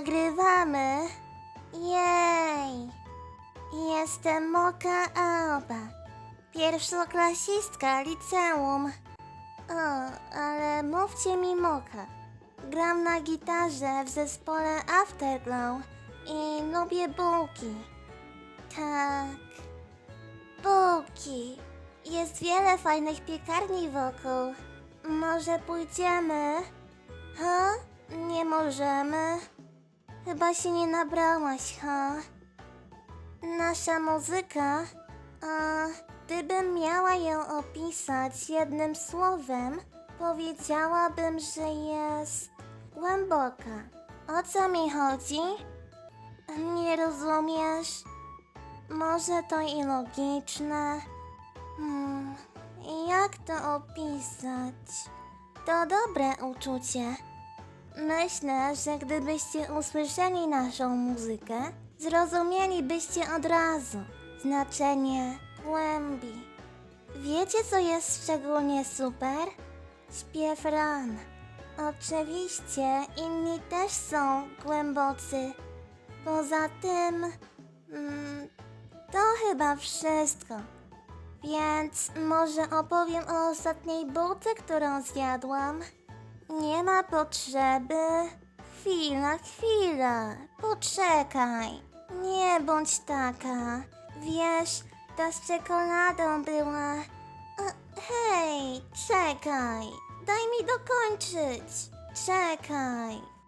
Nagrywamy. Jej. Jestem Moka Alba. Pierwszoklasistka liceum. O, ale mówcie mi Moka. Gram na gitarze w zespole Afterglow i lubię bułki. Tak. Bułki. Jest wiele fajnych piekarni wokół. Może pójdziemy? Ha? Nie możemy. Chyba się nie nabrałaś, ha? Nasza muzyka, a gdybym miała ją opisać jednym słowem, powiedziałabym, że jest głęboka. O co mi chodzi? Nie rozumiesz? Może to i logiczne. Hmm, jak to opisać? To dobre uczucie. Myślę, że gdybyście usłyszeli naszą muzykę, zrozumielibyście od razu znaczenie głębi. Wiecie, co jest szczególnie super? Śpiew ran. Oczywiście inni też są głębocy. Poza tym, mm, to chyba wszystko. Więc może opowiem o ostatniej bułce, którą zjadłam. Nie ma potrzeby. Chwila, chwila. Poczekaj. Nie bądź taka. Wiesz, ta z czekoladą była. E, hej, czekaj. Daj mi dokończyć. Czekaj.